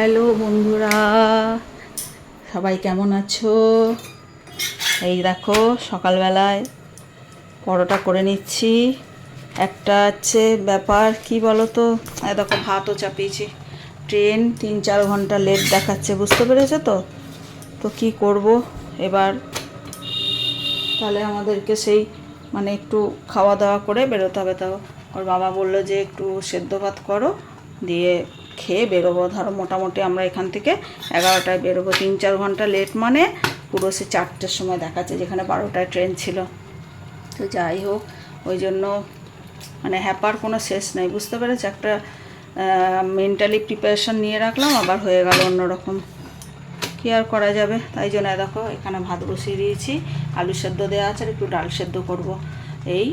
Hello বন্ধুরা, সবাই কেমন আছো? এই দেখো, সকালবেলায় পরোটা করে নিচ্ছি। একটা হচ্ছে ব্যাপার, কি বলো তো দেখো, ভাতও চাপিয়েছি। ট্রেন তিন চার ঘণ্টা লেট দেখাচ্ছে, বুঝতে পেরেছ তো? তো কি করব? এবার তাহলে আমাদেরকে সেই মানে একটু খাওয়া দাওয়া করে বেরোতে হবে তাও। ওর বাবা বলল যে একটু সেদ্ধ ভাত করো, দিয়ে খেয়ে বেরোবো। ধরো মোটামুটি আমরা এখান থেকে এগারোটায় বেরোবো। তিন চার ঘণ্টা লেট মানে পুরো সে চারটের সময় দেখাচ্ছে, যেখানে বারোটায় ট্রেন ছিল। তো যাই হোক, ওই জন্য মানে হ্যাপার কোনো শেষ নেই, বুঝতে পেরেছি? একটা মেন্টালি প্রিপারেশন নিয়ে রাখলাম, আবার হয়ে গেল অন্যরকম। কী আর করা যাবে? তাই জন্য দেখো, এখানে ভাত বসিয়ে দিয়েছি, আলু সেদ্ধ দেওয়া আছে, আর একটু ডাল সেদ্ধ করব। এই,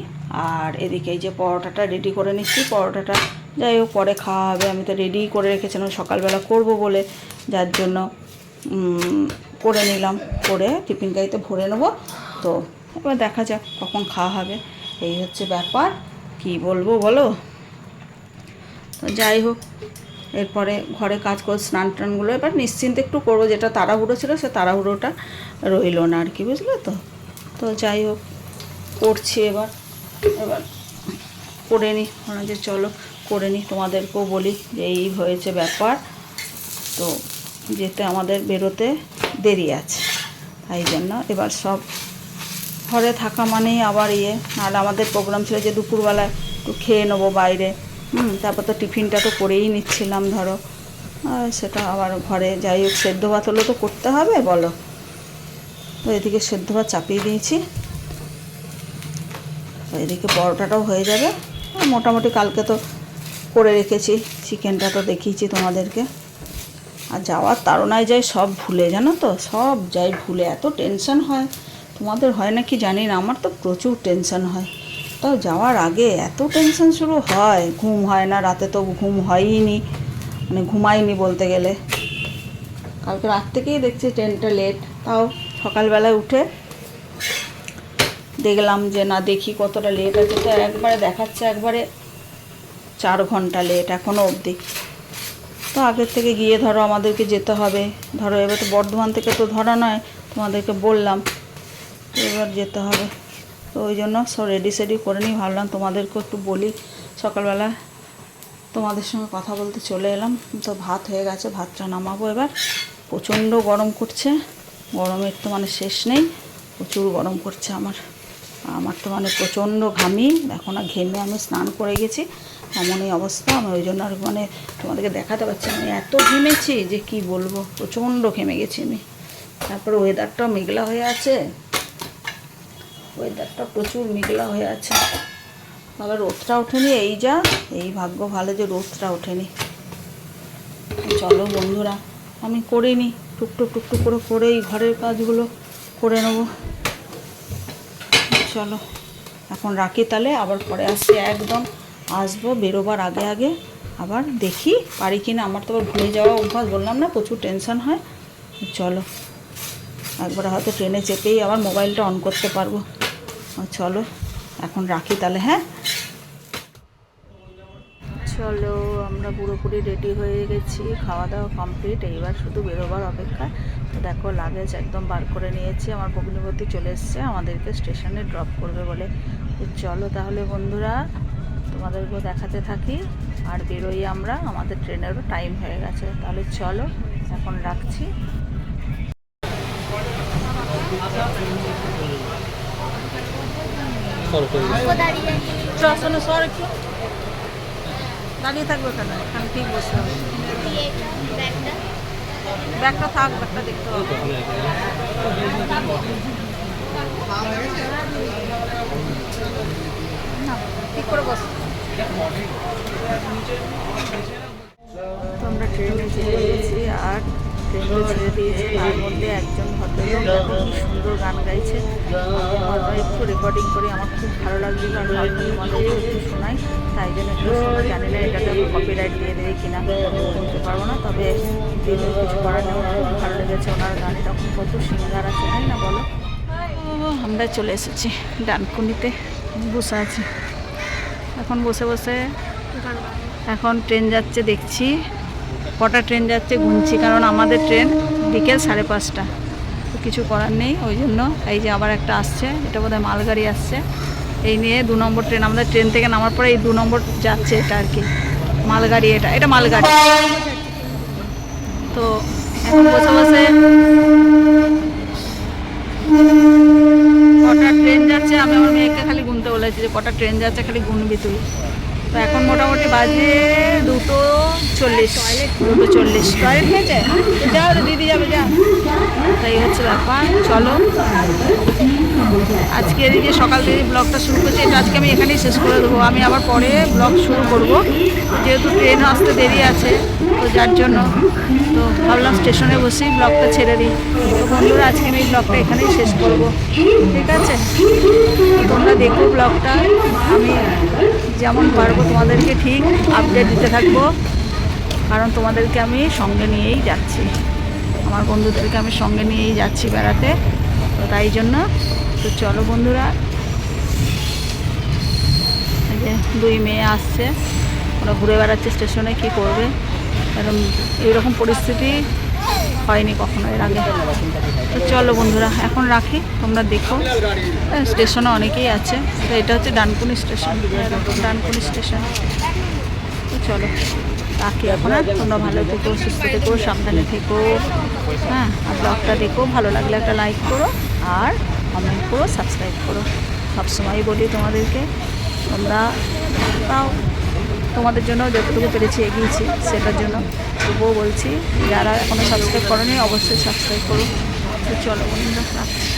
আর এদিকে এই যে পরোটাটা রেডি করে নিচ্ছি, পরোটাটা যাই হোক, পরে খাওয়া হবে। আমি তো রেডি করে রেখেছিলাম, সকালবেলা করব বলে। যার জন্য করে নিলাম। করে টিফিন গাড়িতে ভরে নেব। তো এবার দেখা যাক কখন খাওয়া হবে। এই হচ্ছে ব্যাপার। কি বলব বলো? তো যাই হোক, এরপরে ঘরে কাজ করে স্নান টানগুলো এবার নিশ্চিন্তে একটু করব। যেটা তাড়াহুড়ো ছিল, সে তাড়াহুড়োটা রইল না আর কি, বুঝলে তো? তো যাই হোক, করছি এবার। এবার করে নিই যে চলো করে নিই তোমাদেরকেও বলি যে এই হয়েছে ব্যাপার। তো যেতে আমাদের বেরোতে দেরি আছে, তাই জন্য এবার সব ঘরে থাকা মানেই আবার ইয়ে। নাহলে আমাদের প্রোগ্রাম ছিল যে দুপুরবেলায় একটু খেয়ে নেব বাইরে। হুম, তারপর তো টিফিনটা তো করেই নিচ্ছিলাম, ধরো। সেটা আবার ঘরে যাই হোক, সেদ্ধ ভাত হলে তো করতে হবে, বলো। তো এদিকে সেদ্ধ ভাত চাপিয়ে দিয়েছি। এদিকে পরোটাটাও হয়ে যাবে। মোটামুটি কালকে তো করে রেখেছি। চিকেনটা তো দেখিয়েছি তোমাদেরকে। আর যাওয়ার তাড়নায় যাই সব ভুলে, জানো তো? সব যাই ভুলে। এত টেনশন হয়। তোমাদের হয় না কি জানি না, আমার তো প্রচুর টেনশন হয়। তাও যাওয়ার আগে এত টেনশন শুরু হয়। ঘুম হয় না, রাতে তো ঘুম হয়ইনি। মানে ঘুমাইনি বলতে গেলে। কালকে রাত থেকেই দেখছি ট্রেনটা লেট তাও সকালবেলায় উঠে দেখলাম যে না, দেখি কতটা লেট আছে। তো একবারে দেখাচ্ছে একবারে চার ঘণ্টা লেট এখনও অবধি। তো আগের থেকে গিয়ে ধরো আমাদেরকে যেতে হবে। ধরো এবার তো বর্ধমান থেকে তো ধরা নয়, তোমাদেরকে বললাম এবার যেতে হবে। তো ওই জন্য সব রেডি সেডি করে নিই ভাবলাম তোমাদেরকেও একটু বলি। সকালবেলা তোমাদের সঙ্গে কথা বলতে চলে এলাম। তো ভাত হয়ে গেছে, ভাতটা নামাবো এবার। প্রচণ্ড গরম করছে। গরমের তো মানে শেষ নেই, প্রচুর গরম করছে আমার। আমার তো মানে প্রচণ্ড ঘামি। এখন আর ঘেমে আমি স্নান করে গেছি। এমনই অবস্থা, আমি ওই জন্য আর মানে তোমাদেরকে দেখাতে পারছি আমি এত ঘেমেছি যে কি বলব, প্রচণ্ড ঘেমে গেছি আমি। তারপরে ওয়েদারটাও মেঘলা হয়ে আছে। ওয়েদারটা প্রচুর মেঘলা হয়ে আছে। তবে রোদটা ওঠেনি, এই যা, এই ভাগ্য ভালো যে রোদটা ওঠেনি। চলো বন্ধুরা, আমি করিনি, টুকটুক টুকটুক করে করে এই ঘরের কাজগুলো করে নেব। চলো, এখন রাখি তাহলে, আবার পরে আসছি একদম। আসব, বেরোবার আগে আগে। আবার দেখি পারি কি না আমার তো আবার ভুলে যাওয়া অভ্যাস, বললাম না, প্রচুর টেনশন হয়। চলো। একবার হয়তো ট্রেনে চেপেই আবার মোবাইলটা অন করতে পারব। চলো, এখন রাখি তাহলে হ্যাঁ? চলো, আমরা পুরোপুরি রেডি হয়ে গেছি। খাওয়া দাওয়া কমপ্লিট এইবার শুধু বেরোবার অপেক্ষা। তো দেখো লাগেজ একদম বার করে নিয়েছি। আমার ভগ্নিপতি চলে এসছে, আমাদেরকে স্টেশনে ড্রপ করবে বলে। চলো তাহলে বন্ধুরা তোমাদেরকেও দেখাতে থাকি। আর বেরোই আমরা, আমাদের ট্রেনেরও টাইম হয়ে গেছে। তাহলে চলো, এখন রাখছি। দাঁড়িয়ে থাকবে কেন? এখানে ঠিক বসে হবে ব্যাগটা থাক, ব্যাগটা দেখতে হবে। ঠিক করে বস। তো আমরা ট্রেনে চেপে গেছি আর ট্রেনটা ছেড়ে দিয়েছি। তার মধ্যে একজন ভদ্রলোক দেখো কি সুন্দর গান গাইছে। হয়তো একটু রেকর্ডিং করি, আমার খুব ভালো লাগছিল আর ভাবলাম তোমাদেরকে একটু শোনাই। তাই জন্য একটু শোনা জানি না এটাতে আমি কপিরাইট দিয়ে দেবে কিনা, বলতে পারব না। তবে দিলে কিছু করার আমার খুব ভালো লেগেছে ওনার গান। এরকম কত সিঙ্গার আছে তাই না বলো? আমরা চলে এসেছি ডানকুনিতে। বসে আছি। এখন বসে বসে এখন ট্রেন যাচ্ছে দেখছি। কটা ট্রেন যাচ্ছে ঘুমছি কারণ আমাদের ট্রেন বিকেল সাড়ে পাঁচটা। তো কিছু করার নেই ওই জন্য এই যে আবার একটা আসছে এটা বোধহয় মালগাড়ি আসছে। এই নিয়ে দু নম্বর ট্রেন আমাদের ট্রেন থেকে নামার পরে এই দু নম্বর যাচ্ছে এটা আর কি। মালগাড়ি এটা এটা মালগাড়ি। তো এখন বসে বসে কটা ট্রেন যাচ্ছে আমি আমার মেয়েকে খালি বলেছি যে কটা ট্রেন যাচ্ছে খালি গুনবি তুই তো এখন মোটামুটি বাজে দুটো চল্লিশ দুটো চল্লিশ। টয়লেট হয়েছে? যাও দিদি যাবে যা তাই হচ্ছে ব্যাপার চলো। আজকে এদিকে সকাল থেকে ব্লগটা শুরু করছি এটা আজকে আমি এখানেই শেষ করে দেবো। আমি আবার পরে ব্লগ শুরু করব। যেহেতু ট্রেন আসতে দেরি আছে তো যার জন্য। তো ভাবলাম স্টেশনে বসেই ব্লগটা ছেড়ে দিই। তো বন্ধুরা, আজকে আমি এই ব্লগটা এখানেই শেষ করব। ঠিক আছে? তোমরা দেখো ব্লগটা আমি যেমন পারব তোমাদেরকে ঠিক আপডেট দিতে থাকব। কারণ তোমাদেরকে আমি সঙ্গে নিয়েই যাচ্ছি। আমার বন্ধুদেরকে আমি সঙ্গে নিয়েই যাচ্ছি বেড়াতে। তো তাই জন্য, তো চলো বন্ধুরা। দুই মেয়ে আসছে। ওরা ঘুরে বেড়াচ্ছে স্টেশনে, কি করবে? এরকম এইরকম পরিস্থিতি হয়নি কখনো এর আগে। তো চলো বন্ধুরা এখন রাখি তোমরা দেখো। হ্যাঁ, স্টেশনে অনেকেই আছে তো এটা হচ্ছে ডানকুনি স্টেশন। ডানকুনি স্টেশন। তো চলো রাখি এখন আর তোমরা ভালো থেকো সুস্থ থেকো সাবধানে থেকো। হ্যাঁ আর ব্লগটা দেখো ভালো লাগলে একটা লাইক করো আর কমেন্ট করো সাবস্ক্রাইব করো। সবসময়ই বলি তোমাদেরকে তোমরা তাও তোমাদের জন্য যতটুকু পেরেছি এগিয়েছি সেটার জন্য। তবুও বলছি, যারা এখনও সাবস্ক্রাইব করেনি, অবশ্যই সাবস্ক্রাইব করুন চলো বন্ধুরা, রাখছি।